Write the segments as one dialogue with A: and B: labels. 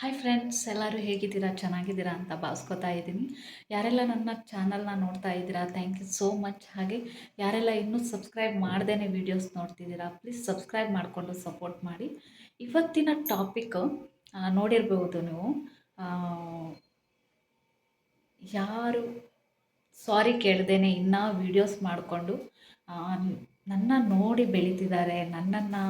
A: Hi friends ಎಲ್ಲರೂ ಹೇಗಿದ್ದೀರಾ? ಚೆನ್ನಾಗಿದ್ದೀರಾ ಅಂತ ಭಾವಿಸ್ಕೊತಾ ಇದ್ದೀನಿ. ಯಾರೆಲ್ಲ ನನ್ನ ಚಾನಲ್ನ ನೋಡ್ತಾ ಇದ್ದೀರಾ ಥ್ಯಾಂಕ್ ಯು ಸೋ ಮಚ್ ಹಾಗೆ ಯಾರೆಲ್ಲ ಇನ್ನೂ ಸಬ್ಸ್ಕ್ರೈಬ್ ಮಾಡ್ದೇ ವೀಡಿಯೋಸ್ ನೋಡ್ತಿದ್ದೀರಾ ಪ್ಲೀಸ್ ಸಬ್ಸ್ಕ್ರೈಬ್ ಮಾಡಿಕೊಂಡು ಸಪೋರ್ಟ್ ಮಾಡಿ. ಇವತ್ತಿನ ಟಾಪಿಕ್ ನೋಡಿರ್ಬೋದು ನೀವು. ಯಾರು ಸಾರಿ ಕೇಳ್ದೇನೆ ಇನ್ನೂ ವೀಡಿಯೋಸ್ ಮಾಡಿಕೊಂಡು ನನ್ನ ನೋಡಿ ಬೆಳೀತಿದ್ದಾರೆ, ನನ್ನನ್ನು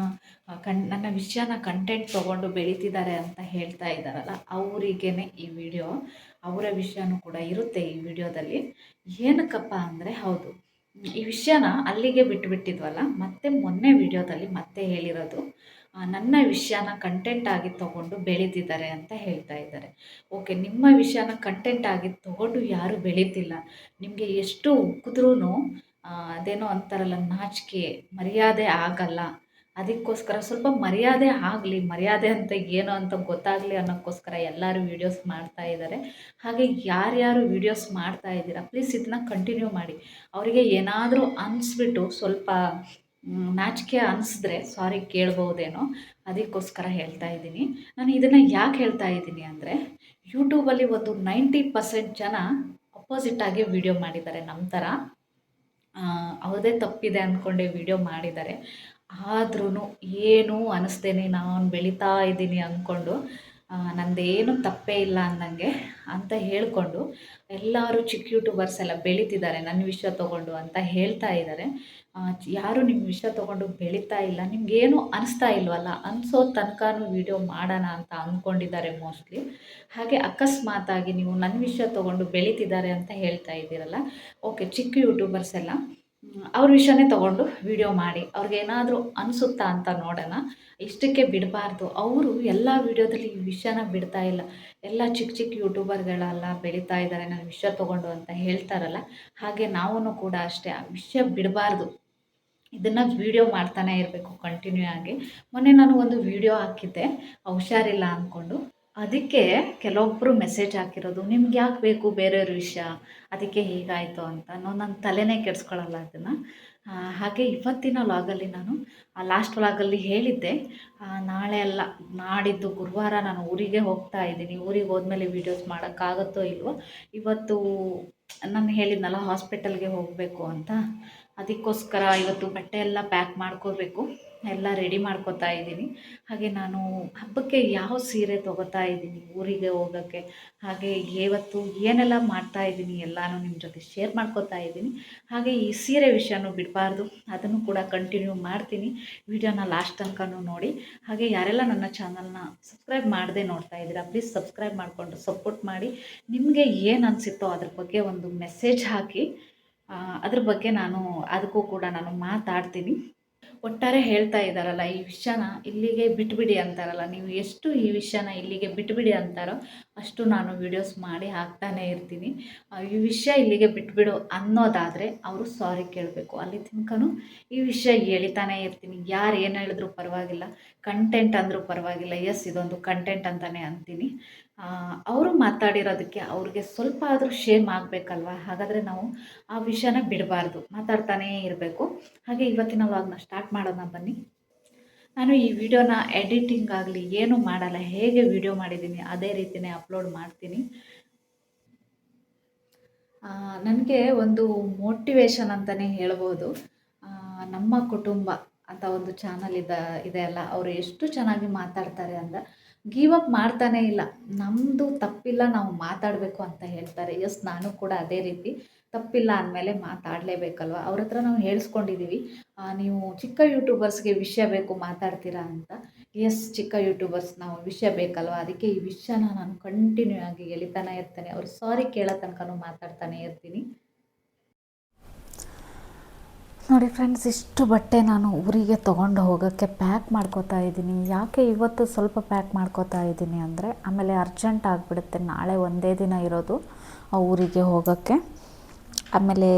A: ಕಣ್, ನನ್ನ ವಿಷಯನ ಕಂಟೆಂಟ್ ತೊಗೊಂಡು ಬೆಳೀತಿದ್ದಾರೆ ಅಂತ ಹೇಳ್ತಾ ಇದ್ದಾರಲ್ಲ ಅವರಿಗೇ ಈ ವಿಡಿಯೋ ಅವರ ವಿಷಯನೂ ಕೂಡ ಇರುತ್ತೆ ಈ ವಿಡಿಯೋದಲ್ಲಿ ಏನಕ್ಕಪ್ಪ ಅಂದರೆ ಹೌದು, ಈ ವಿಷಯನ ಅಲ್ಲಿಗೆ ಬಿಟ್ಟುಬಿಟ್ಟಿದ್ವಲ್ಲ ಮತ್ತೆ ಮೊನ್ನೆ ವಿಡಿಯೋದಲ್ಲಿ ಮತ್ತೆ ಹೇಳಿರೋದು ನನ್ನ ವಿಷಯನ ಕಂಟೆಂಟ್ ಆಗಿ ತಗೊಂಡು ಬೆಳೀತಿದ್ದಾರೆ ಅಂತ ಹೇಳ್ತಾ ಇದ್ದಾರೆ. ಓಕೆ ನಿಮ್ಮ ವಿಷಯನ ಕಂಟೆಂಟ್ ಆಗಿ ತೊಗೊಂಡು ಯಾರೂ ಬೆಳೀತಿಲ್ಲ, ನಿಮಗೆ ಎಷ್ಟು ಉಕ್ಕಿದ್ರೂ ಅದೇನೋ ಅಂತಾರಲ್ಲ, ನಾಚಿಕೆ, ಮರ್ಯಾದೆ ಆಗಲ್ಲ. ಅದಕ್ಕೋಸ್ಕರ ಸ್ವಲ್ಪ ಮರ್ಯಾದೆ ಆಗಲಿ, ಮರ್ಯಾದೆ ಅಂತ ಏನು ಅಂತ ಗೊತ್ತಾಗಲಿ ಅನ್ನೋಕ್ಕೋಸ್ಕರ ಎಲ್ಲರೂ ವೀಡಿಯೋಸ್ ಮಾಡ್ತಾ ಇದ್ದಾರೆ. ಹಾಗೆ ಯಾರ್ಯಾರು ವೀಡಿಯೋಸ್ ಮಾಡ್ತಾ ಇದ್ದೀರಾ ಪ್ಲೀಸ್ ಇದನ್ನ ಕಂಟಿನ್ಯೂ ಮಾಡಿ. ಅವರಿಗೆ ಏನಾದರೂ ಅನಿಸ್ಬಿಟ್ಟು ಸ್ವಲ್ಪ ನಾಚಿಕೆ ಅನಿಸಿದ್ರೆ ಸಾರಿ ಕೇಳ್ಬೋದೇನೋ ಅದಕ್ಕೋಸ್ಕರ ಹೇಳ್ತಾ ಇದ್ದೀನಿ. ನಾನು ಇದನ್ನು ಯಾಕೆ ಹೇಳ್ತಾ ಇದ್ದೀನಿ ಅಂದರೆ ಯೂಟ್ಯೂಬಲ್ಲಿ ಒಂದು ನೈಂಟಿ ಪರ್ಸೆಂಟ್ ಜನ ಅಪೋಸಿಟ್ ಆಗಿ ವೀಡಿಯೋ ಮಾಡಿದ್ದಾರೆ ನಮ್ಮ ಥರ ಆ, ಅವ್ರದ್ದೇ ತಪ್ಪಿದೆ ಅಂದ್ಕೊಂಡೆ ವಿಡಿಯೋ ಮಾಡಿದ್ದಾರೆ. ಆದ್ರೂ ಏನೂ ಅನಿಸ್ದೇನೆ ನಾನು ಬೆಳೀತಾ ಇದ್ದೀನಿ ಅಂದ್ಕೊಂಡು ನಂದೇನು ತಪ್ಪೇ ಇಲ್ಲ ಅಂದಂಗೆ ಅಂತ ಹೇಳಿಕೊಂಡು ಎಲ್ಲರೂ ಚಿಕ್ಕ ಯೂಟ್ಯೂಬರ್ಸ್ ಎಲ್ಲ ಬೆಳೀತಿದ್ದಾರೆ ನನ್ನ ವಿಷಯ ತೊಗೊಂಡು ಅಂತ ಹೇಳ್ತಾ ಇದ್ದಾರೆ. ಯಾರು ನಿಮ್ಮ ವಿಷಯ ತೊಗೊಂಡು ಬೆಳೀತಾ ಇಲ್ಲ, ನಿಮಗೇನು ಅನಿಸ್ತಾ ಇಲ್ವಲ್ಲ, ಅನಿಸೋ ತನಕನೂ ವಿಡಿಯೋ ಮಾಡೋಣ ಅಂತ ಅಂದ್ಕೊಂಡಿದ್ದಾರೆ ಮೋಸ್ಟ್ಲಿ. ಹಾಗೆ ಅಕಸ್ಮಾತಾಗಿ ನೀವು ನನ್ನ ವಿಷಯ ತೊಗೊಂಡು ಬೆಳೀತಿದ್ದಾರೆ ಅಂತ ಹೇಳ್ತಾ ಇದ್ದೀರಲ್ಲ. ಓಕೆ, ಚಿಕ್ಕ ಯೂಟ್ಯೂಬರ್ಸ್ ಎಲ್ಲ ಅವ್ರ ವಿಷಯನೇ ತಗೊಂಡು ವಿಡಿಯೋ ಮಾಡಿ ಅವ್ರಿಗೇನಾದರೂ ಅನಿಸುತ್ತಾ ಅಂತ ನೋಡೋಣ. ಇಷ್ಟಕ್ಕೆ ಬಿಡಬಾರ್ದು. ಅವರು ಎಲ್ಲ ವಿಡಿಯೋದಲ್ಲಿ ಈ ವಿಷಯನ ಬಿಡ್ತಾ ಇಲ್ಲ. ಎಲ್ಲ ಚಿಕ್ಕ ಚಿಕ್ಕ ಯೂಟ್ಯೂಬರ್ಗಳೆಲ್ಲ ಬೆಳೀತಾ ಇದ್ದಾರೆ ನಾನು ವಿಷಯ ತೊಗೊಂಡು ಅಂತ ಹೇಳ್ತಾರಲ್ಲ, ಹಾಗೆ ನಾವೂ ಕೂಡ ಅಷ್ಟೇ. ಆ ವಿಷಯ ಬಿಡಬಾರ್ದು. ಇದನ್ನು ವೀಡಿಯೋ ಮಾಡ್ತಾನೆ ಇರಬೇಕು ಕಂಟಿನ್ಯೂ ಆಗಿ. ಮೊನ್ನೆ ನಾನು ಒಂದು ವೀಡಿಯೋ ಹಾಕಿದ್ದೆ ಹುಷಾರಿಲ್ಲ ಅಂದ್ಕೊಂಡು ಅದಕ್ಕೆ ಕೆಲವೊಬ್ಬರು ಮೆಸೇಜ್ ಹಾಕಿರೋದು, ನಿಮ್ಗೆ ಯಾಕೆ ಬೇಕು ಬೇರೆಯವ್ರ ವಿಷಯ? ಅದಕ್ಕೆ ಹೀಗಾಯಿತು ಅಂತ. ನಾನು ನನ್ನ ತಲೆನೇ ಕೆಡಿಸ್ಕೊಳ್ಳಲ್ಲ ಅದನ್ನು. ಹಾಗೆ ಇವತ್ತಿನ ವ್ಲಾಗಲ್ಲಿ ನಾನು ಲಾಸ್ಟ್ ವ್ಲಾಗಲ್ಲಿ ಹೇಳಿದ್ದೆ ನಾಳೆ ಅಲ್ಲ, ನಾಡಿದ್ದು ಗುರುವಾರ ನಾನು ಊರಿಗೆ ಹೋಗ್ತಾ ಇದ್ದೀನಿ. ಊರಿಗೆ ಹೋದ್ಮೇಲೆ ವೀಡಿಯೋಸ್ ಮಾಡೋಕ್ಕಾಗತ್ತೋ ಇಲ್ವೋ, ಇವತ್ತು ನಾನು ಹೇಳಿದ್ನಲ್ಲ ಹಾಸ್ಪಿಟಲ್ಗೆ ಹೋಗಬೇಕು ಅಂತ. ಅದಕ್ಕೋಸ್ಕರ ಇವತ್ತು ಬಟ್ಟೆ ಎಲ್ಲ ಪ್ಯಾಕ್ ಮಾಡ್ಕೋಬೇಕು. ಎಲ್ಲ ರೆಡಿ ಮಾಡ್ಕೋತಾ ಇದ್ದೀನಿ. ಹಾಗೆ ನಾನು ಹಬ್ಬಕ್ಕೆ ಯಾವ ಸೀರೆ ತೊಗೋತಾ ಇದ್ದೀನಿ, ಊರಿಗೆ ಹೋಗೋಕ್ಕೆ, ಹಾಗೆ ಇವತ್ತು ಏನೆಲ್ಲ ಮಾಡ್ತಾ ಇದ್ದೀನಿ ಎಲ್ಲನೂ ನಿಮ್ಮ ಜೊತೆ ಶೇರ್ ಮಾಡ್ಕೋತಾ ಇದ್ದೀನಿ. ಹಾಗೆ ಈ ಸೀರೆ ವಿಷಯನೂ ಬಿಡಬಾರ್ದು, ಅದನ್ನು ಕೂಡ ಕಂಟಿನ್ಯೂ ಮಾಡ್ತೀನಿ. ವಿಡಿಯೋನ ಲಾಸ್ಟ್ ತನಕನೂ ನೋಡಿ. ಹಾಗೆ ಯಾರೆಲ್ಲ ನನ್ನ ಚಾನಲ್ನ ಸಬ್ಸ್ಕ್ರೈಬ್ ಮಾಡದೆ ನೋಡ್ತಾ ಇದ್ದೀರಾ ಪ್ಲೀಸ್ ಸಬ್ಸ್ಕ್ರೈಬ್ ಮಾಡಿಕೊಂಡು ಸಪೋರ್ಟ್ ಮಾಡಿ. ನಿಮಗೆ ಏನು ಅನಿಸುತ್ತೋ ಅದ್ರ ಬಗ್ಗೆ ಒಂದು ಮೆಸೇಜ್ ಹಾಕಿ ಅದ್ರ ಬಗ್ಗೆ ನಾನು, ಅದಕ್ಕೂ ಕೂಡ ನಾನು ಮಾತಾಡ್ತೀನಿ. ಒಟ್ಟಾರೆ ಹೇಳ್ತಾ ಇದ್ದಾರಲ್ಲ, ಈ ವಿಷಯನ ಇಲ್ಲಿಗೆ ಬಿಟ್ಬಿಡಿ ಅಂತಾರಲ್ಲ, ನೀವು ಎಷ್ಟು ಈ ವಿಷಯನ ಇಲ್ಲಿಗೆ ಬಿಟ್ಬಿಡಿ ಅಂತಾರೋ ಅಷ್ಟು ನಾನು ವಿಡಿಯೋಸ್ ಮಾಡಿ ಹಾಕ್ತಾನೇ ಇರ್ತೀನಿ. ಈ ವಿಷಯ ಇಲ್ಲಿಗೆ ಬಿಟ್ಬಿಡು ಅನ್ನೋದಾದರೆ ಅವರು ಸಾರಿ ಕೇಳಬೇಕು. ಅಲ್ಲಿ ತನಕನೂ ಈ ವಿಷಯ ಹೇಳ್ತಾನೆ ಇರ್ತೀನಿ. ಯಾರು ಏನು ಹೇಳಿದ್ರು ಪರವಾಗಿಲ್ಲ. ಕಂಟೆಂಟ್ ಅಂದರೂ ಪರವಾಗಿಲ್ಲ. ಎಸ್ ಇದೊಂದು ಕಂಟೆಂಟ್ ಅಂತಲೇ ಅಂತೀನಿ. ಅವರು ಮಾತಾಡಿರೋದಕ್ಕೆ ಅವ್ರಿಗೆ ಸ್ವಲ್ಪ ಆದರೂ ಶೇಮ್ ಆಗಬೇಕಲ್ವ? ಹಾಗಾದರೆ ನಾವು ಆ ವಿಷಯನ ಬಿಡಬಾರ್ದು. ಮಾತಾಡ್ತಾನೇ ಇರಬೇಕು. ಹಾಗೆ ಇವತ್ತಿನ ವ್ಲಾಗ್ನ ಸ್ಟಾರ್ಟ್ ಮಾಡೋಣ ಬನ್ನಿ. ನಾನು ಈ ವಿಡಿಯೋನ ಎಡಿಟಿಂಗ್ ಆಗಲಿ, ಏನು ಮಾಡಲ್ಲ, ಹೇಗೆ ವಿಡಿಯೋ ಮಾಡಿದ್ದೀನಿ, ಅದೇ ರೀತಿಯೇ ಅಪ್ಲೋಡ್ ಮಾಡ್ತೀನಿ. ನನಗೆ ಒಂದು ಮೋಟಿವೇಶನ್ ಅಂತಲೇ ಹೇಳ್ಬೋದು. ನಮ್ಮ ಕುಟುಂಬ. ಅಂತ ಒಂದು ಚಾನಲ್ ಇದೆ ಇದೆ ಅಲ್ಲ. ಅವರು ಎಷ್ಟು ಚೆನ್ನಾಗಿ ಮಾತಾಡ್ತಾರೆ ಅಂದರೆ ಗೀವ್ ಅಪ್ ಮಾಡ್ತಾನೇ ಇಲ್ಲ. ನಮ್ಮದು ತಪ್ಪಿಲ್ಲ, ನಾವು ಮಾತಾಡಬೇಕು ಅಂತ ಹೇಳ್ತಾರೆ. ಎಸ್ ನಾನು ಕೂಡ ಅದೇ ರೀತಿ ತಪ್ಪಿಲ್ಲ ಅಂದಮೇಲೆ ಮಾತಾಡಲೇಬೇಕಲ್ವ? ಅವ್ರ ಹತ್ರ ನಾವು ಹೇಳಿಸ್ಕೊಂಡಿದ್ದೀವಿ ನೀವು ಚಿಕ್ಕ ಯೂಟ್ಯೂಬರ್ಸ್ಗೆ ವಿಷಯ ಬೇಕು ಮಾತಾಡ್ತೀರಾ ಅಂತ. ಎಸ್ ಚಿಕ್ಕ ಯೂಟ್ಯೂಬರ್ಸ್ ನಾವು ವಿಷಯ ಬೇಕಲ್ವ? ಅದಕ್ಕೆ ಈ ವಿಷಯನ ನಾನು ಕಂಟಿನ್ಯೂ ಆಗಿ ಎಳಿತಾನೆ ಇರ್ತೇನೆ. ಅವ್ರು ಸಾರಿ ಕೇಳೋ ತನಕನೂ ಮಾತಾಡ್ತಾನೆ ಇರ್ತೀನಿ. ನೋಡಿ ಫ್ರೆಂಡ್ಸ್ ಇಷ್ಟು ಬಟ್ಟೆ ನಾನು ಊರಿಗೆ ತೊಗೊಂಡು ಹೋಗೋಕ್ಕೆ ಪ್ಯಾಕ್ ಮಾಡ್ಕೋತಾ ಇದ್ದೀನಿ. ಯಾಕೆ ಇವತ್ತು ಸ್ವಲ್ಪ ಪ್ಯಾಕ್ ಮಾಡ್ಕೋತಾ ಇದ್ದೀನಿ ಅಂದರೆ, ಆಮೇಲೆ ಅರ್ಜೆಂಟ್ ಆಗಿಬಿಡುತ್ತೆ. ನಾಳೆ ಒಂದೇ ದಿನ ಇರೋದು ಆ ಊರಿಗೆ ಹೋಗೋಕ್ಕೆ. ಆಮೇಲೆ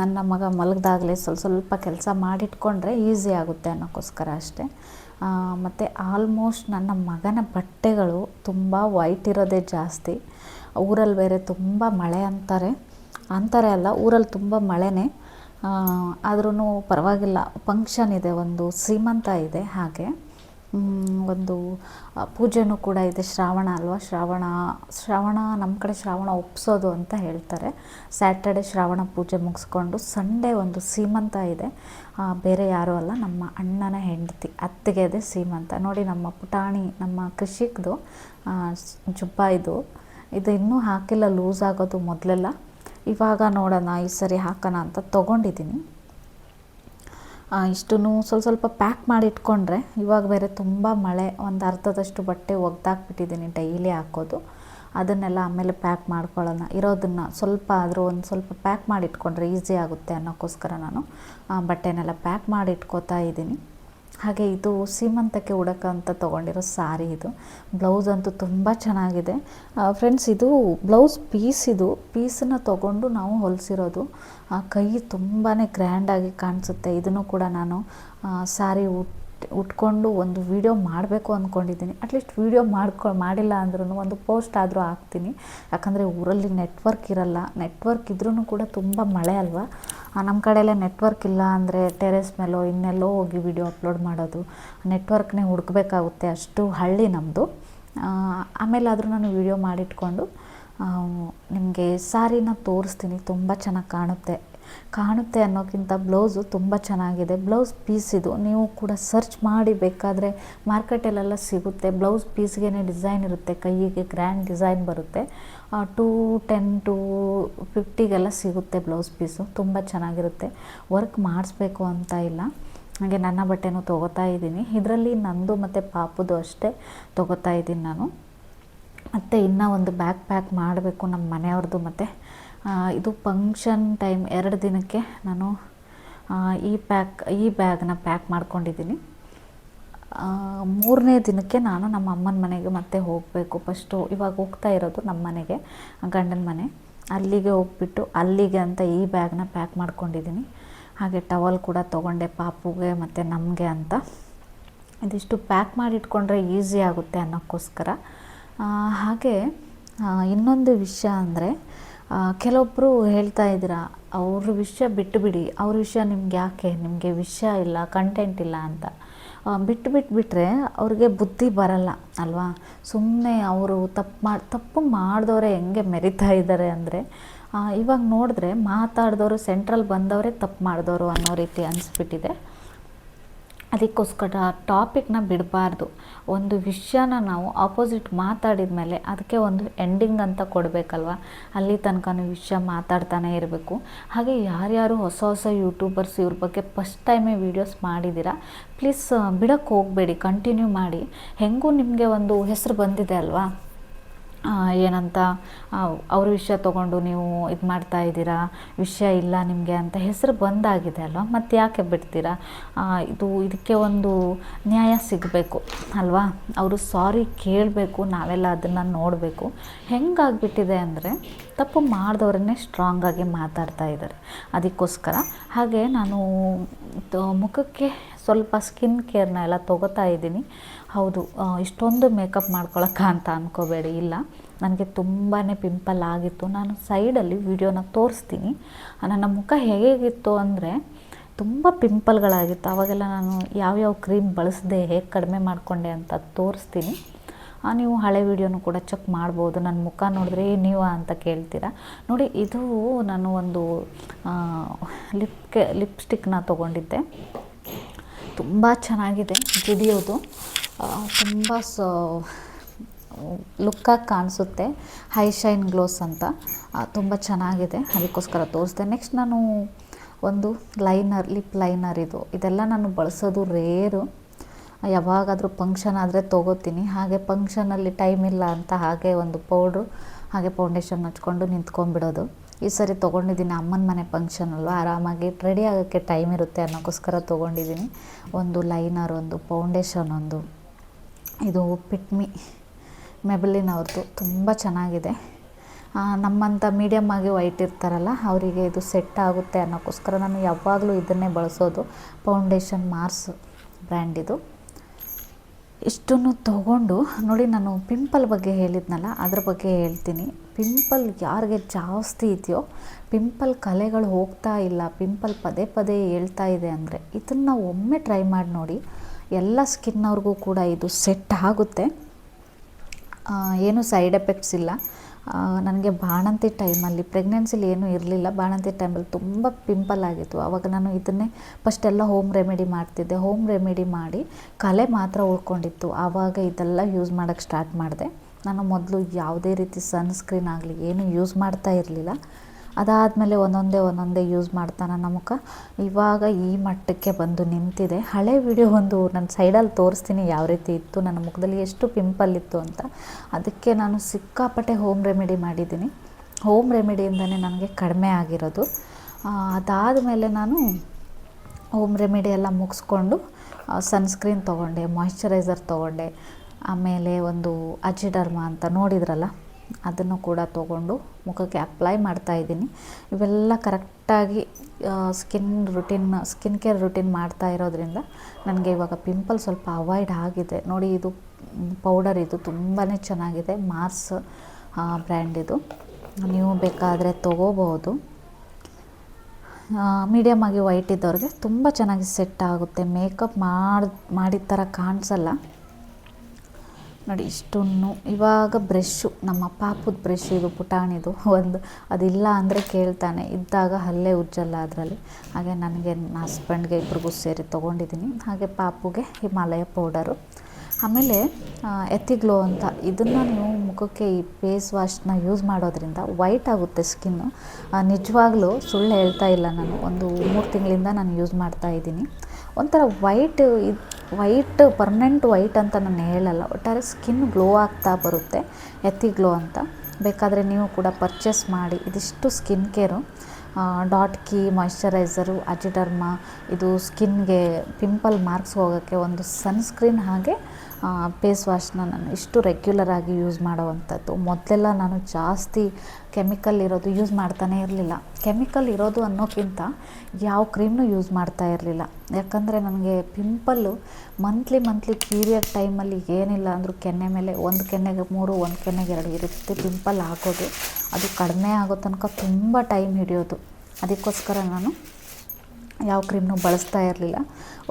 A: ನನ್ನ ಮಗ ಮಲಗ್ದಾಗಲೇ ಸ್ವಲ್ಪ ಸ್ವಲ್ಪ ಕೆಲಸ ಮಾಡಿಟ್ಕೊಂಡ್ರೆ ಈಸಿ ಆಗುತ್ತೆ ಅನ್ನೋಕ್ಕೋಸ್ಕರ ಅಷ್ಟೇ. ಮತ್ತು ಆಲ್ಮೋಸ್ಟ್ ನನ್ನ ಮಗನ ಬಟ್ಟೆಗಳು ತುಂಬ ವೈಟ್ ಇರೋದೇ ಜಾಸ್ತಿ. ಊರಲ್ಲಿ ಬೇರೆ ತುಂಬ ಮಳೆ ಅಂತಾರೆ. ಅಂತಾರೆ ಅಲ್ಲ, ಊರಲ್ಲಿ ತುಂಬ ಮಳೆನೇ. ಆದ್ರೂ ಪರವಾಗಿಲ್ಲ. ಫಂಕ್ಷನ್ ಇದೆ, ಒಂದು ಸೀಮಂತ ಇದೆ ಹಾಗೆ. ಒಂದು ಪೂಜೆನೂ ಕೂಡ ಇದೆ, ಶ್ರಾವಣ ಅಲ್ವಾ? ಶ್ರಾವಣ ಶ್ರಾವಣ ನಮ್ಮ ಕಡೆ ಶ್ರಾವಣ ಒಪ್ಸೋದು ಅಂತ ಹೇಳ್ತಾರೆ. ಸ್ಯಾಟರ್ಡೆ ಶ್ರಾವಣ ಪೂಜೆ ಮುಗಿಸ್ಕೊಂಡು ಸಂಡೇ ಒಂದು ಸೀಮಂತ ಇದೆ. ಬೇರೆ ಯಾರೂ ಅಲ್ಲ, ನಮ್ಮ ಅಣ್ಣನ ಹೆಂಡತಿ, ಅತ್ತಿಗೆ ಅದೇ ಸೀಮಂತ ನೋಡಿ, ನಮ್ಮ ಪುಟಾಣಿ, ನಮ್ಮ ಕೃಷಿಕ್ದು ಜುಬ್ಬ ಇದು. ಇದು ಇನ್ನೂ ಹಾಕಿಲ್ಲ, ಲೂಸ್ ಆಗೋದು ಮೊದಲೆಲ್ಲ. ಇವಾಗ ನೋಡೋಣ, ಈ ಸರಿ ಹಾಕೋಣ ಅಂತ ತೊಗೊಂಡಿದ್ದೀನಿ. ಇಷ್ಟನ್ನು ಸ್ವಲ್ಪ ಸ್ವಲ್ಪ ಪ್ಯಾಕ್ ಮಾಡಿ ಇಟ್ಕೊಂಡ್ರೆ ಇವಾಗ ಬೇರೆ ತುಂಬ ಮಳೆ, ಒಂದು ಅರ್ಧದಷ್ಟು ಬಟ್ಟೆ ಒಗ್ದಾಕ್ಬಿಟ್ಟಿದ್ದೀನಿ ಡೈಲಿ ಹಾಕೋದು. ಅದನ್ನೆಲ್ಲ ಆಮೇಲೆ ಪ್ಯಾಕ್ ಮಾಡ್ಕೊಳ್ಳೋಣ. ಇರೋದನ್ನು ಸ್ವಲ್ಪ ಆದರೂ ಒಂದು ಸ್ವಲ್ಪ ಪ್ಯಾಕ್ ಮಾಡಿ ಇಟ್ಕೊಂಡ್ರೆ ಈಸಿ ಆಗುತ್ತೆ ಅನ್ನೋಕ್ಕೋಸ್ಕರ ನಾನು ಬಟ್ಟೆನೆಲ್ಲ ಪ್ಯಾಕ್ ಮಾಡಿ ಇಟ್ಕೋತಾ ಇದ್ದೀನಿ. ಹಾಗೆ ಇದು ಸೀಮಂತಕ್ಕೆ ಉಡಕ ಅಂತ ತೊಗೊಂಡಿರೋ ಸಾರಿ ಇದು. ಬ್ಲೌಸ್ ಅಂತೂ ತುಂಬ ಚೆನ್ನಾಗಿದೆ. ಫ್ರೆಂಡ್ಸ್ ಇದು ಬ್ಲೌಸ್ ಪೀಸ್ ಇದು. ಪೀಸನ್ನು ತೊಗೊಂಡು ನಾವು ಹೊಲಿಸಿರೋದು. ಕೈ ತುಂಬಾ ಗ್ರ್ಯಾಂಡಾಗಿ ಕಾಣಿಸುತ್ತೆ. ಇದನ್ನು ಕೂಡ ನಾನು ಸಾರಿ ಉಟ್ ಉಟ್ಕೊಂಡು ಒಂದು ವಿಡಿಯೋ ಮಾಡಬೇಕು ಅಂದ್ಕೊಂಡಿದ್ದೀನಿ ಅಟ್ಲೀಸ್ಟ್ ವಿಡಿಯೋ ಮಾಡ್ಕೊ, ಮಾಡಿಲ್ಲ ಅಂದ್ರೂ ಒಂದು ಪೋಸ್ಟ್ ಆದರೂ ಹಾಕ್ತೀನಿ. ಯಾಕಂದರೆ ಊರಲ್ಲಿ ನೆಟ್ವರ್ಕ್ ಇರಲ್ಲ. ನೆಟ್ವರ್ಕ್ ಇದ್ರೂ ಕೂಡ ತುಂಬ ಮಳೆ ಅಲ್ವಾ? ನಮ್ಮ ಕಡೆಯೆಲ್ಲ ನೆಟ್ವರ್ಕ್ ಇಲ್ಲ ಅಂದರೆ ಟೆರೆಸ್ ಮೇಲೋ, ಇನ್ನೆಲ್ಲೋ ಹೋಗಿ ವಿಡಿಯೋ ಅಪ್ಲೋಡ್ ಮಾಡೋದು. ನೆಟ್ವರ್ಕ್ನೇ ಹುಡುಕಬೇಕಾಗುತ್ತೆ ಅಷ್ಟು ಹಳ್ಳಿ ನಮ್ಮದು ಆಮೇಲೆ ಆದರೂ ನಾನು ವಿಡಿಯೋ ಮಾಡಿಟ್ಕೊಂಡು ನಿಮಗೆ ಸಾರಿನ ತೋರಿಸ್ತೀನಿ. ತುಂಬ ಚೆನ್ನಾಗಿ ಕಾಣುತ್ತೆ. ಕಾಣುತ್ತೆ ಅನ್ನೋಕ್ಕಿಂತ ಬ್ಲೌಸು ತುಂಬ ಚೆನ್ನಾಗಿದೆ. ಬ್ಲೌಸ್ ಪೀಸ್ ಇದು. ನೀವು ಕೂಡ ಸರ್ಚ್ ಮಾಡಿ ಬೇಕಾದರೆ ಮಾರ್ಕೆಟಲ್ಲೆಲ್ಲ ಸಿಗುತ್ತೆ. ಬ್ಲೌಸ್ ಪೀಸ್ಗೆ ಡಿಸೈನ್ ಇರುತ್ತೆ. ಕೈಯಿಗೆ ಗ್ರ್ಯಾಂಡ್ ಡಿಸೈನ್ ಬರುತ್ತೆ. ಟೂ ಟೆನ್ ಟು ಫಿಫ್ಟಿಗೆಲ್ಲ ಸಿಗುತ್ತೆ ಬ್ಲೌಸ್ ಪೀಸು. ತುಂಬ ಚೆನ್ನಾಗಿರುತ್ತೆ. ವರ್ಕ್ ಮಾಡಿಸ್ಬೇಕು ಅಂತ ಇಲ್ಲ. ಹಾಗೆ ನನ್ನ ಬಟ್ಟೆನೂ ತೊಗೋತಾ ಇದ್ದೀನಿ. ಇದರಲ್ಲಿ ನಂದು ಮತ್ತು ಪಾಪುದು ಅಷ್ಟೇ ತೊಗೋತಾ ಇದ್ದೀನಿ ನಾನು. ಮತ್ತು ಇನ್ನೂ ಒಂದು ಬ್ಯಾಗ್ ಪ್ಯಾಕ್ ಮಾಡಬೇಕು ನಮ್ಮ ಮನೆಯವ್ರದ್ದು ಮತ್ತು. ಇದು ಫಂಕ್ಷನ್ ಟೈಮ್ ಎರಡು ದಿನಕ್ಕೆ ನಾನು ಈ ಪ್ಯಾಕ್, ಈ ಬ್ಯಾಗ್ನ ಪ್ಯಾಕ್ ಮಾಡ್ಕೊಂಡಿದ್ದೀನಿ. ಮೂರನೇ ದಿನಕ್ಕೆ ನಾನು ನಮ್ಮ ಅಮ್ಮನ ಮನೆಗೆ ಮತ್ತೆ ಹೋಗಬೇಕು. ಫಸ್ಟು ಇವಾಗ ಹೋಗ್ತಾ ಇರೋದು ನಮ್ಮ ಮನೆಗೆ ಗಂಡನ ಮನೆ. ಅಲ್ಲಿಗೆ ಹೋಗ್ಬಿಟ್ಟು ಅಲ್ಲಿಗೆ ಅಂತ ಈ ಬ್ಯಾಗ್ನ ಪ್ಯಾಕ್ ಮಾಡ್ಕೊಂಡಿದ್ದೀನಿ. ಹಾಗೆ ಟವಲ್ ಕೂಡ ತೊಗೊಂಡೆ, ಪಾಪುಗೆ ಮತ್ತು ನಮಗೆ ಅಂತ. ಇದಿಷ್ಟು ಪ್ಯಾಕ್ ಮಾಡಿ ಇಟ್ಕೊಂಡ್ರೆ ಈಸಿ ಆಗುತ್ತೆ ಅನ್ನೋಕ್ಕೋಸ್ಕರ. ಹಾಗೆ ಇನ್ನೊಂದು ವಿಷಯ ಅಂದರೆ ಕೆಲವೊಬ್ಬರು ಹೇಳ್ತಾ ಇದ್ದೀರ, ಅವ್ರ ವಿಷಯ ಬಿಟ್ಟು ಬಿಡಿ ಅವ್ರ ವಿಷಯ ನಿಮ್ಗೆ ಯಾಕೆ, ನಿಮಗೆ ವಿಷಯ ಇಲ್ಲ ಕಂಟೆಂಟ್ ಇಲ್ಲ ಅಂತ. ಬಿಟ್ಟು ಬಿಟ್ಟು ಬಿಟ್ಟರೆ ಅವ್ರಿಗೆ ಬುದ್ಧಿ ಬರಲ್ಲ, ಅಲ್ವಾ? ಸುಮ್ಮನೆ ಅವರು ತಪ್ಪು ಮಾಡಿ ತಪ್ಪು ಮಾಡಿದವ್ರೆ ಹೆಂಗೆ ಮೆರಿತಾ ಇದ್ದಾರೆ ಅಂದರೆ ಇವಾಗ ನೋಡಿದ್ರೆ ಮಾತಾಡಿದವರು ಸೆಂಟ್ರಲ್ ಬಂದವರೇ ತಪ್ಪು ಮಾಡಿದವರು ಅನ್ನೋ ರೀತಿ ಅನಿಸ್ಬಿಟ್ಟಿದೆ. ಅದಕ್ಕೋಸ್ಕರ ಟಾಪಿಕ್ನ ಬಿಡಬಾರ್ದು. ಒಂದು ವಿಷಯನ ನಾವು ಆಪೋಸಿಟ್ ಮಾತಾಡಿದ ಮೇಲೆ ಅದಕ್ಕೆ ಒಂದು ಎಂಡಿಂಗ್ ಅಂತ ಕೊಡಬೇಕಲ್ವ? ಅಲ್ಲಿ ತನಕ ವಿಷಯ ಮಾತಾಡ್ತಾನೆ ಇರಬೇಕು. ಹಾಗೆ ಯಾರ್ಯಾರು ಹೊಸ ಹೊಸ ಯೂಟ್ಯೂಬರ್ಸ್ ಇವ್ರ ಬಗ್ಗೆ ಫಸ್ಟ್ ಟೈಮೇ ವೀಡಿಯೋಸ್ ಮಾಡಿದ್ದೀರಾ ಪ್ಲೀಸ್ ಬಿಡೋಕ್ಕೆ ಹೋಗಬೇಡಿ ಕಂಟಿನ್ಯೂ ಮಾಡಿ. ಹೆಂಗೂ ನಿಮಗೆ ಒಂದು ಹೆಸರು ಬಂದಿದೆ ಅಲ್ವಾ? ಆ, ಏನಂತ ಅವ್ರ ವಿಷಯ ತೊಗೊಂಡು ನೀವು ಇದು ಮಾಡ್ತಾ ಇದ್ದೀರಾ, ವಿಷಯ ಇಲ್ಲ ನಿಮಗೆ ಅಂತ ಹೆಸರು ಬಂದಾಗಿದೆ ಅಲ್ವಾ? ಮತ್ತು ಯಾಕೆ ಬಿಡ್ತೀರಾ? ಇದು, ಇದಕ್ಕೆ ಒಂದು ನ್ಯಾಯ ಸಿಗಬೇಕು ಅಲ್ವಾ? ಅವರು ಸಾರಿ ಕೇಳಬೇಕು, ನಾವೆಲ್ಲ ಅದನ್ನು ನೋಡಬೇಕು. ಹೆಂಗಾಗ್ಬಿಟ್ಟಿದೆ ಅಂದರೆ ತಪ್ಪು ಮಾಡಿದವ್ರನ್ನೇ ಸ್ಟ್ರಾಂಗಾಗಿ ಮಾತಾಡ್ತಾ ಇದ್ದಾರೆ. ಅದಕ್ಕೋಸ್ಕರ ಹಾಗೆ ನಾನು ಮುಖಕ್ಕೆ ಸ್ವಲ್ಪ ಸ್ಕಿನ್ ಕೇರ್ನ ಎಲ್ಲ ತೊಗೋತಾ ಇದ್ದೀನಿ. ಹೌದು ಇಷ್ಟೊಂದು ಮೇಕಪ್ ಮಾಡ್ಕೊಳಕ್ಕ ಅಂತ ಅಂದ್ಕೋಬೇಡಿ ಇಲ್ಲ. ನನಗೆ ತುಂಬಾ ಪಿಂಪಲ್ ಆಗಿತ್ತು. ನಾನು ಸೈಡಲ್ಲಿ ವಿಡಿಯೋನ ತೋರಿಸ್ತೀನಿ. ನನ್ನ ಮುಖ ಹೇಗಿತ್ತು ಅಂದರೆ ತುಂಬ ಪಿಂಪಲ್ಗಳಾಗಿತ್ತು ಆವಾಗೆಲ್ಲ ನಾನು ಯಾವ್ಯಾವ ಕ್ರೀಮ್ ಬಳಸಿದೆ ಹೇಗೆ ಕಡಿಮೆ ಮಾಡಿಕೊಂಡೆ ಅಂತ ತೋರಿಸ್ತೀನಿ. ನೀವು ಹಳೆ ವಿಡಿಯೋನು ಕೂಡ ಚೆಕ್ ಮಾಡ್ಬೋದು. ನನ್ನ ಮುಖ ನೋಡಿದ್ರೆ "ಏ, ನೀವಾ ಅಂತ ಕೇಳ್ತೀರಾ. ನೋಡಿ ಇದು ನಾನು ಒಂದು ಲಿಪ್ಗೆ ಲಿಪ್ಸ್ಟಿಕ್ನ ತೊಗೊಂಡಿದ್ದೆ. ತುಂಬ ಚೆನ್ನಾಗಿದೆ ಜುಡಿಯೋದು ತುಂಬ ಸೊ, ಲುಕ್ಕಾಗಿ ಕಾಣಿಸುತ್ತೆ. ಹೈ ಶೈನ್ ಗ್ಲೋಸ್ ಅಂತ. ತುಂಬ ಚೆನ್ನಾಗಿದೆ. ಅದಕ್ಕೋಸ್ಕರ ತೋರಿಸ್ದೆ. ನೆಕ್ಸ್ಟ್ ನಾನು ಒಂದು ಲೈನರ್, ಲಿಪ್ ಲೈನರ್ ಇದು. ಇದೆಲ್ಲ ನಾನು ಬಳಸೋದು ರೇರು. ಯಾವಾಗಾದರೂ ಫಂಕ್ಷನ್ ಆದರೆ ತೊಗೋತೀನಿ. ಹಾಗೆ ಫಂಕ್ಷನಲ್ಲಿ ಟೈಮ್ ಇಲ್ಲ ಅಂತ ಹಾಗೆ ಒಂದು ಪೌಡ್ರು, ಹಾಗೆ ಫೌಂಡೇಶನ್ ಹಚ್ಕೊಂಡು ನಿಂತ್ಕೊಂಡ್ಬಿಡೋದು. ಈ ಸರಿ ತೊಗೊಂಡಿದ್ದೀನಿ ಅಮ್ಮನ ಮನೆ ಫಂಕ್ಷನ್ ಅಲ್ವಾ ಆರಾಮಾಗಿ ರೆಡಿ ಆಗೋಕ್ಕೆ ಟೈಮ್ ಇರುತ್ತೆ ಅನ್ನೋಕ್ಕೋಸ್ಕರ ತೊಗೊಂಡಿದ್ದೀನಿ. ಒಂದು ಲೈನರ್, ಒಂದು ಫೌಂಡೇಶನ್, ಒಂದು ಇದು ಪಿಟ್ಮಿ ಮೆಬಲಿನ್ ಅವ್ರದ್ದು ತುಂಬ ಚೆನ್ನಾಗಿದೆ. ನಮ್ಮಂಥ ಮೀಡಿಯಮ್ ಆಗಿ ವೈಟ್ ಇರ್ತಾರಲ್ಲ, ಅವರಿಗೆ ಇದು ಸೆಟ್ ಆಗುತ್ತೆ ಅನ್ನೋಕ್ಕೋಸ್ಕರ ನಾನು ಯಾವಾಗಲೂ ಇದನ್ನೇ ಬಳಸೋದು. ಫೌಂಡೇಶನ್ ಮಾರ್ಸ್ ಬ್ರ್ಯಾಂಡಿದು ಇಷ್ಟನ್ನು ತಗೊಂಡು, ನೋಡಿ ನಾನು ಪಿಂಪಲ್ ಬಗ್ಗೆ ಹೇಳಿದ್ನಲ್ಲ, ಅದ್ರ ಬಗ್ಗೆ ಹೇಳ್ತೀನಿ. ಪಿಂಪಲ್ ಯಾರಿಗೆ ಜಾಸ್ತಿ ಇದೆಯೋ ಪಿಂಪಲ್ ಕಲೆಗಳು ಹೋಗ್ತಾ ಇಲ್ಲ ಪಿಂಪಲ್ ಪದೇ ಪದೇ ಹೇಳ್ತಾ ಇದೆ ಅಂದರೆ, ಇದನ್ನು ಒಮ್ಮೆ ಟ್ರೈ ಮಾಡಿ ನೋಡಿ. ಎಲ್ಲ ಸ್ಕಿನ್ನವ್ರಿಗೂ ಕೂಡ ಇದು ಸೆಟ್ ಆಗುತ್ತೆ. ಏನು ಸೈಡ್ ಎಫೆಕ್ಟ್ಸ್ ಇಲ್ಲ. ನನಗೆ ಬಾಣಂತಿ ಟೈಮಲ್ಲಿ ಪ್ರೆಗ್ನೆನ್ಸಿಲಿ ಏನೂ ಇರಲಿಲ್ಲ. ಬಾಣಂತಿ ಟೈಮಲ್ಲಿ ತುಂಬ ಪಿಂಪಲ್ ಆಗಿತ್ತು. ಆವಾಗ ನಾನು ಇದನ್ನೇ ಫಸ್ಟ್ ಎಲ್ಲ ಹೋಮ್ ರೆಮಿಡಿ ಮಾಡ್ತಿದ್ದೆ. ಹೋಮ್ ರೆಮಿಡಿ ಮಾಡಿ ಕಲೆ ಮಾತ್ರ ಉಳ್ಕೊಂಡಿತ್ತು. ಆವಾಗ ಇದೆಲ್ಲ ಯೂಸ್ ಮಾಡೋಕ್ಕೆ ಸ್ಟಾರ್ಟ್ ಮಾಡಿದೆ. ನಾನು ಮೊದಲು ಯಾವುದೇ ರೀತಿ ಸನ್ಸ್ಕ್ರೀನ್ ಆಗಲಿ ಏನೂ ಯೂಸ್ ಮಾಡ್ತಾ ಇರಲಿಲ್ಲ. ಅದಾದಮೇಲೆ ಒಂದೊಂದೇ ಒಂದೊಂದೇ ಯೂಸ್ ಮಾಡ್ತಾನೆ ಮುಖ. ಇವಾಗ ಈ ಮಟ್ಟಕ್ಕೆ ಬಂದು ನಿಂತಿದೆ. ಹಳೆ ವಿಡಿಯೋ ಒಂದು ನನ್ನ ಸೈಡಲ್ಲಿ ತೋರಿಸ್ತೀನಿ ಯಾವ ರೀತಿ ಇತ್ತು. ನನ್ನ ಮುಖದಲ್ಲಿ ಎಷ್ಟು ಪಿಂಪಲ್ ಇತ್ತು ಅಂತ. ಅದಕ್ಕೆ ನಾನು ಸಿಕ್ಕಾಪಟ್ಟೆ ಹೋಮ್ ರೆಮಿಡಿ ಮಾಡಿದ್ದೀನಿ. ಹೋಮ್ ರೆಮಿಡಿಯಿಂದನೇ ನನಗೆ ಕಡಿಮೆ ಆಗಿರೋದು. ಅದಾದ ಮೇಲೆ ನಾನು ಹೋಮ್ ರೆಮಿಡಿ ಎಲ್ಲ ಮುಗಿಸ್ಕೊಂಡು ಸನ್ಸ್ಕ್ರೀನ್ ತೊಗೊಂಡೆ ಮಾಯಿಶ್ಚರೈಸರ್ ತೊಗೊಂಡೆ. ಆಮೇಲೆ ಒಂದು ಅಜಿಡರ್ಮ ಅಂತ ನೋಡಿದ್ರಲ್ಲ, ಅದನ್ನು ಕೂಡ ತೊಗೊಂಡು ಮುಖಕ್ಕೆ ಅಪ್ಲೈ ಮಾಡ್ತಾ ಇದ್ದೀನಿ. ಇವೆಲ್ಲ ಕರೆಕ್ಟಾಗಿ skin routine skin care routine ಮಾಡ್ತಾ ಇರೋದ್ರಿಂದ ನನಗೆ ಇವಾಗ ಪಿಂಪಲ್ ಸ್ವಲ್ಪ ಅವಾಯ್ಡ್ ಆಗಿದೆ. ನೋಡಿ, ಇದು ಪೌಡರ್ ಇದು ತುಂಬಾ ಚೆನ್ನಾಗಿದೆ. ಮಾರ್ಸ್ ಬ್ರ್ಯಾಂಡ್ ಇದು. ನೀವು ಬೇಕಾದರೆ ತೊಗೋಬಹುದು. ಮೀಡಿಯಮ್ ಆಗಿ ವೈಟ್ ಇದ್ದವ್ರಿಗೆ ತುಂಬ ಚೆನ್ನಾಗಿ ಸೆಟ್ ಆಗುತ್ತೆ. ಮೇಕಪ್ ಮಾಡಿ, ಮಾಡಿದ ಥರ ಕಾಣಿಸಲ್ಲ. ನೋಡಿ ಇಷ್ಟನ್ನು ಇವಾಗ ಬ್ರಷ್ಷು, ನಮ್ಮ ಪಾಪದ ಬ್ರಷ್ ಇದು ಪುಟಾಣಿದು. ಒಂದು, ಅದಿಲ್ಲ ಅಂದರೆ ಕೇಳ್ತಾನೆ. ಇದ್ದಾಗ ಹಲ್ಲೇ ಉಜ್ಜಲ್ಲ ಅದರಲ್ಲಿ. ಹಾಗೆ ನನಗೆ ನನ್ನ ಹಸ್ಬೆಂಡ್ಗೆ ಇಬ್ರಿಗೂ ಸೇರಿ ತೊಗೊಂಡಿದ್ದೀನಿ. ಹಾಗೆ ಪಾಪುಗೆ ಹಿಮಾಲಯ ಪೌಡರು. ಆಮೇಲೆ ಎತ್ತಿಗ್ಲೋ ಅಂತ. ಇದನ್ನು ನೀವು ಮುಖಕ್ಕೆ ಈ ಫೇಸ್ ವಾಶ್ನ ಯೂಸ್ ಮಾಡೋದ್ರಿಂದ ವೈಟ್ ಆಗುತ್ತೆ ಸ್ಕಿನ್ನು ನಿಜವಾಗ್ಲೂ ಸುಳ್ಳು ಹೇಳ್ತಾ ಇಲ್ಲ ನಾನು. ಒಂದು ಮೂರು ತಿಂಗಳಿಂದ ನಾನು ಯೂಸ್ ಮಾಡ್ತಾ ಇದ್ದೀನಿ. ಒಂಥರ ವೈಟ್ ಇದು ವೈಟ್ ಪರ್ಮನೆಂಟ್ ವೈಟ್ ಅಂತ ನಾನು ಹೇಳಲ್ಲ. ಒಟ್ಟಾರೆ ಸ್ಕಿನ್ ಗ್ಲೋ ಆಗ್ತಾ ಬರುತ್ತೆ, ಎತ್ತಿ ಗ್ಲೋ ಅಂತ. ಬೇಕಾದರೆ ನೀವು ಕೂಡ ಪರ್ಚೇಸ್ ಮಾಡಿ. ಇದಿಷ್ಟು skin care dot key moisturiser Aziderm ಇದು ಸ್ಕಿನ್ಗೆ ಪಿಂಪಲ್ ಮಾರ್ಕ್ಸ್ ಹೋಗೋಕ್ಕೆ ಒಂದು ಸನ್ಸ್ಕ್ರೀನ್ ಹಾಗೆ ಫೇಸ್ ವಾಶ್ನ ನಾನು ಇಷ್ಟು ರೆಗ್ಯುಲರ್ ಆಗಿ ಯೂಸ್ ಮಾಡೋವಂಥದ್ದು. ಮೊದಲೆಲ್ಲ ನಾನು ಜಾಸ್ತಿ ಕೆಮಿಕಲ್ ಇರೋದು ಯೂಸ್ ಮಾಡ್ತಾನೇ ಇರಲಿಲ್ಲ. ಕೆಮಿಕಲ್ ಇರೋದು ಅನ್ನೋಕ್ಕಿಂತ ಯಾವ ಕ್ರೀಮ್ನೂ ಯೂಸ್ ಮಾಡ್ತಾ ಇರಲಿಲ್ಲ. ಯಾಕಂದರೆ ನನಗೆ ಪಿಂಪಲ್ಲು ಮಂತ್ಲಿ ಮಂತ್ಲಿ ಪೀರಿಯಡ್ ಟೈಮಲ್ಲಿ ಏನಿಲ್ಲ ಅಂದರೂ ಕೆನ್ನೆ ಮೇಲೆ ಒಂದು ಕೆನ್ನೆಗೆ ಮೂರು, ಒಂದು ಕೆನ್ನೆಗೆ ಎರಡು ಇರುತ್ತೆ ಪಿಂಪಲ್ ಹಾಕೋದು. ಅದು ಕಡಿಮೆ ಆಗೋ ತನಕ ತುಂಬ ಟೈಮ್ ಹಿಡಿಯೋದು. ಅದಕ್ಕೋಸ್ಕರ ನಾನು ಯಾವ ಕ್ರೀಮ್ನೂ ಬಳಸ್ತಾ ಇರಲಿಲ್ಲ.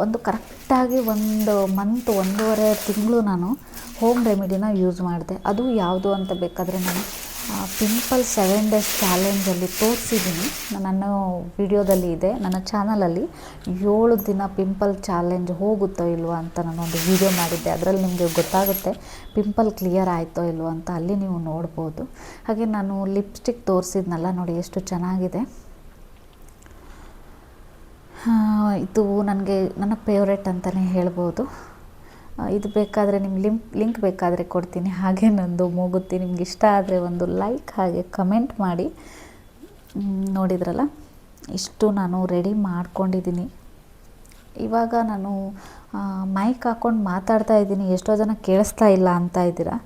A: ಒಂದು ಕರೆಕ್ಟಾಗಿ ಒಂದು ಮಂತ್, ಒಂದೂವರೆ ತಿಂಗಳು ನಾನು ಹೋಮ್ ರೆಮಿಡಿನ ಯೂಸ್ ಮಾಡಿದೆ. ಅದು ಯಾವುದು ಅಂತ ಬೇಕಾದರೆ ನಾನು ಪಿಂಪಲ್ ಸೆವೆನ್ ಡೇಸ್ ಚಾಲೆಂಜಲ್ಲಿ ತೋರಿಸಿದ್ದೀನಿ. ನನ್ನ ವಿಡಿಯೋದಲ್ಲಿ ಇದೆ. ನನ್ನ ಚಾನಲಲ್ಲಿ ಏಳು ದಿನ ಪಿಂಪಲ್ ಚಾಲೆಂಜ್ ಹೋಗುತ್ತೋ ಇಲ್ವೋ ಅಂತ ನಾನೊಂದು ವಿಡಿಯೋ ಮಾಡಿದ್ದೆ. ಅದರಲ್ಲಿ ನಿಮಗೆ ಗೊತ್ತಾಗುತ್ತೆ ಪಿಂಪಲ್ ಕ್ಲಿಯರ್ ಆಯಿತೋ ಇಲ್ವೋ ಅಂತ ಅಲ್ಲಿ ನೀವು ನೋಡ್ಬೋದು. ಹಾಗೆ ನಾನು ಲಿಪ್ಸ್ಟಿಕ್ ತೋರಿಸಿದ್ನಲ್ಲ ನೋಡಿ ಎಷ್ಟು ಚೆನ್ನಾಗಿದೆ. ಇದು ನನಗೆ ನನ್ನ ಫೇವ್ರೆಟ್ ಅಂತಲೇ ಹೇಳ್ಬೋದು. ಇದು ಬೇಕಾದರೆ ನಿಮ್ಗೆ ಲಿಂಕ್ ಲಿಂಕ್ ಬೇಕಾದರೆ ಕೊಡ್ತೀನಿ. ಹಾಗೆ ನಂದು ಮೂಗುತ್ತಿ ನಿಮ್ಗೆ ಇಷ್ಟ ಆದರೆ ಒಂದು ಲೈಕ್ ಹಾಗೆ ಕಮೆಂಟ್ ಮಾಡಿ. ನೋಡಿದ್ರಲ್ಲ? ಇಷ್ಟು ನಾನು ರೆಡಿ ಮಾಡ್ಕೊಂಡಿದ್ದೀನಿ. ಇವಾಗ ನಾನು ಮೈಕ್ ಹಾಕ್ಕೊಂಡು ಮಾತಾಡ್ತಾ ಇದ್ದೀನಿ. ಎಷ್ಟೋ ಜನ ಕೇಳಿಸ್ತಾ ಇಲ್ಲ ಅಂತ ಇದ್ದೀರಾ?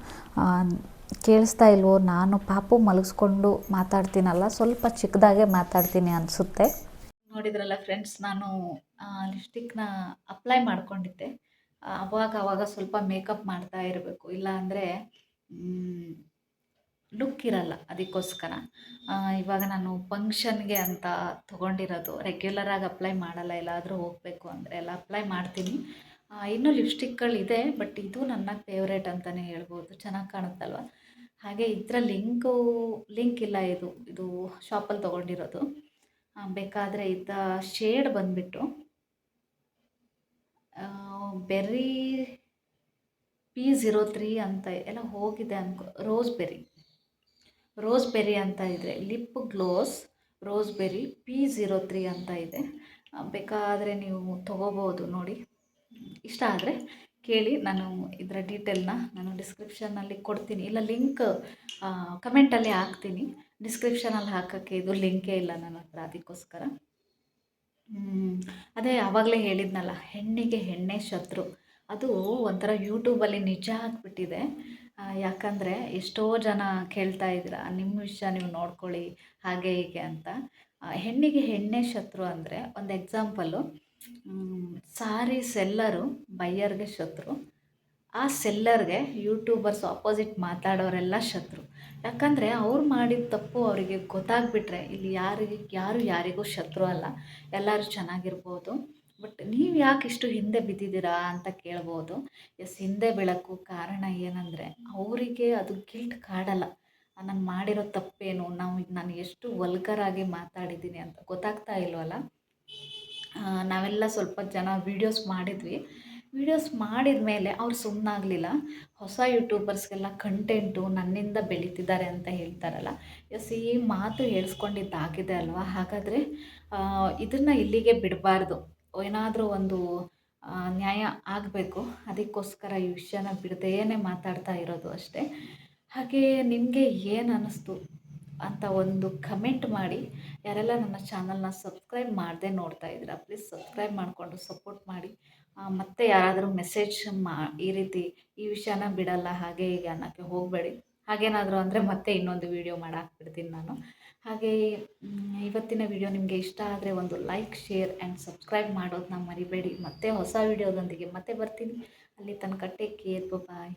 A: ಕೇಳಿಸ್ತಾ ಇಲ್ವೋ? ನಾನು ಪಾಪು ಮಲಗಿಸ್ಕೊಂಡು ಮಾತಾಡ್ತೀನಲ್ಲ? ಸ್ವಲ್ಪ ಚಿಕ್ಕದಾಗೆ ಮಾತಾಡ್ತೀನಿ ಅನಿಸುತ್ತೆ. ನೋಡಿದ್ರಲ್ಲ ಫ್ರೆಂಡ್ಸ್ ನಾನು ಲಿಪ್ಸ್ಟಿಕ್ನ ಅಪ್ಲೈ ಮಾಡ್ಕೊಂಡಿದ್ದೆ. ಅವಾಗ ಅವಾಗ ಸ್ವಲ್ಪ ಮೇಕಪ್ ಮಾಡ್ತಾ ಇರಬೇಕು. ಇಲ್ಲ ಅಂದರೆ ಲುಕ್ ಇರಲ್ಲ ಅದಕ್ಕೋಸ್ಕರ. ಇವಾಗ ನಾನು ಫಂಕ್ಷನ್ಗೆ ಅಂತ ತೊಗೊಂಡಿರೋದು. ರೆಗ್ಯುಲರಾಗಿ ಅಪ್ಲೈ ಮಾಡಲ್ಲ. ಎಲ್ಲಾದರೂ ಹೋಗಬೇಕು ಅಂದರೆ ಎಲ್ಲ ಅಪ್ಲೈ ಮಾಡ್ತೀನಿ. ಇನ್ನೂ ಲಿಪ್ಸ್ಟಿಕ್ಗಳಿದೆ ಬಟ್ ಇದು ನನ್ನ ಫೇವ್ರೇಟ್ ಅಂತಲೇ ಹೇಳ್ಬೋದು. ಚೆನ್ನಾಗಿ ಕಾಣುತ್ತಲ್ವ? ಹಾಗೆ ಇದರ ಲಿಂಕು, ಲಿಂಕ್ ಇಲ್ಲ ಇದು. ಇದು ಶಾಪಲ್ಲಿ ತೊಗೊಂಡಿರೋದು. ಬೇಕಾದರೆ ಇದ್ದ ಶೇಡ್ ಬಂದುಬಿಟ್ಟು ಬೆರ್ರಿ ಪಿ ಝೀರೋ ತ್ರೀ ಅಂತ ಎಲ್ಲ ಹೋಗಿದೆ ಅನ್ಕೋ ರೋಸ್ ಬೆರಿ ರೋಸ್ ಬೆರಿ ಅಂತ ಇದೆ lip gloss rose berry P zero three ಅಂತ ಇದೆ. ಬೇಕಾದರೆ ನೀವು ತೊಗೋಬೋದು ನೋಡಿ. ಇಷ್ಟ ಆದರೆ ಕೇಳಿ, ನಾನು ಇದರ ಡೀಟೇಲ್ನ ನಾನು ಡಿಸ್ಕ್ರಿಪ್ಷನ್ನಲ್ಲಿ ಕೊಡ್ತೀನಿ. ಇಲ್ಲ ಲಿಂಕ್ ಕಮೆಂಟಲ್ಲಿ ಹಾಕ್ತೀನಿ. ಡಿಸ್ಕ್ರಿಪ್ಷನಲ್ಲಿ ಹಾಕೋಕ್ಕೆ ಇದು ಲಿಂಕೇ ಇಲ್ಲ ನನ್ನ ಹತ್ರ ಅದಕ್ಕೋಸ್ಕರ. ಅದೇ ಆವಾಗಲೇ ಹೇಳಿದ್ನಲ್ಲ, ಹೆಣ್ಣಿಗೆ ಹೆಣ್ಣೆ ಶತ್ರು. ಅದು ಒಂಥರ ಯೂಟ್ಯೂಬಲ್ಲಿ ನಿಜ ಆಗಿಬಿಟ್ಟಿದೆ. ಯಾಕಂದರೆ ಎಷ್ಟೋ ಜನ ಕೇಳ್ತಾ ಇದ್ದೀರ, ನಿಮ್ಮ ವಿಷಯ ನೀವು ನೋಡ್ಕೊಳ್ಳಿ, ಹಾಗೆ ಹೀಗೆ ಅಂತ. ಹೆಣ್ಣಿಗೆ ಹೆಣ್ಣೆ ಶತ್ರು ಅಂದರೆ ಒಂದು ಎಕ್ಸಾಂಪಲ್ಲು ಸಾರಿ ಸೆಲ್ಲರು, ಬೈಯರ್ಗೆ ಶತ್ರು. ಆ ಸೆಲ್ಲರ್ಗೆ ಯೂಟ್ಯೂಬರ್ಸ್ ಆಪೋಸಿಟ್ ಮಾತಾಡೋರೆಲ್ಲ ಶತ್ರು. ಯಾಕಂದರೆ ಅವ್ರು ಮಾಡಿದ ತಪ್ಪು ಅವರಿಗೆ ಗೊತ್ತಾಗ್ಬಿಟ್ರೆ ಇಲ್ಲಿ ಯಾರಿಗೆ, ಯಾರು ಯಾರಿಗೂ ಶತ್ರು ಅಲ್ಲ. ಎಲ್ಲರೂ ಚೆನ್ನಾಗಿರ್ಬೋದು. ಬಟ್ ನೀವು ಯಾಕೆ ಇಷ್ಟು ಹಿಂದೆ ಬಿದ್ದಿದ್ದೀರಾ ಅಂತ ಕೇಳ್ಬೋದು. ಎಸ್, ಹಿಂದೆ ಬೆಳಕು ಕಾರಣ ಏನಂದರೆ ಅವರಿಗೆ ಅದು ಗಿಲ್ಟ್ ಕಾಡಲ್ಲ. ನಾನು ಮಾಡಿರೋ ತಪ್ಪೇನು, ನಾವು ನಾನು ಎಷ್ಟು ವಲ್ಗರಾಗಿ ಮಾತಾಡಿದ್ದೀನಿ ಅಂತ ಗೊತ್ತಾಗ್ತಾ ಇಲ್ವಲ್ಲ? ನಾವೆಲ್ಲ ಸ್ವಲ್ಪ ಜನ ವೀಡಿಯೋಸ್ ಮಾಡಿದ್ವಿ. ವೀಡಿಯೋಸ್ ಮಾಡಿದ ಮೇಲೆ ಅವ್ರು ಸುಮ್ಮನಾಗಲಿಲ್ಲ ಹೊಸ ಯೂಟ್ಯೂಬರ್ಸ್ಗೆಲ್ಲ ಕಂಟೆಂಟು ನನ್ನಿಂದ ಬೆಳೀತಿದ್ದಾರೆ ಅಂತ ಹೇಳ್ತಾರಲ್ಲ. ಎಸ್ ಈ ಮಾತು ಹೇಳಿಸ್ಕೊಂಡಿದ್ದಾಗಿದೆ ಅಲ್ವಾ? ಹಾಗಾದರೆ ಇದನ್ನು ಇಲ್ಲಿಗೆ ಬಿಡಬಾರ್ದು. ಏನಾದರೂ ಒಂದು ನ್ಯಾಯ ಆಗಬೇಕು. ಅದಕ್ಕೋಸ್ಕರ ಈ ವಿಷಯನ ಬಿಡದೇನೆ ಮಾತಾಡ್ತಾ ಇರೋದು ಅಷ್ಟೇ. ಹಾಗೆ ನಿಮಗೆ ಏನು ಅನ್ನಿಸ್ತು ಅಂತ ಒಂದು ಕಮೆಂಟ್ ಮಾಡಿ. ಯಾರೆಲ್ಲ ನನ್ನ ಚಾನಲ್ನ ಸಬ್ಸ್ಕ್ರೈಬ್ ಮಾಡದೆ ನೋಡ್ತಾ ಇದ್ದೀರಾ ಪ್ಲೀಸ್ ಸಬ್ಸ್ಕ್ರೈಬ್ ಮಾಡಿಕೊಂಡು ಸಪೋರ್ಟ್ ಮಾಡಿ. ಮತ್ತೆ ಯಾರಾದರೂ ಮೆಸೇಜ್ ಮಾ, ಈ ರೀತಿ ಈ ವಿಷಯನ ಬಿಡಲ್ಲ, ಹಾಗೆ ಹೀಗೆ ಅನ್ನೋಕ್ಕೆ ಹೋಗಬೇಡಿ. ಹಾಗೇನಾದರೂ ಅಂದರೆ ಮತ್ತೆ ಇನ್ನೊಂದು ವಿಡಿಯೋ ಮಾಡಾಕ್ಬಿಡ್ತೀನಿ ನಾನು. ಹಾಗೆ ಇವತ್ತಿನ ವಿಡಿಯೋ ನಿಮಗೆ ಇಷ್ಟ ಆದರೆ ಒಂದು ಲೈಕ್ ಶೇರ್ ಆ್ಯಂಡ್ ಸಬ್ಸ್ಕ್ರೈಬ್ ಮಾಡೋದನ್ನ ಮರಿಬೇಡಿ. ಮತ್ತೆ ಹೊಸ ವಿಡಿಯೋದೊಂದಿಗೆ ಮತ್ತೆ ಬರ್ತೀನಿ. ಅಲ್ಲಿ ತನಕ ಟೇಕ್ ಕೇರ್ ಬಾಯ್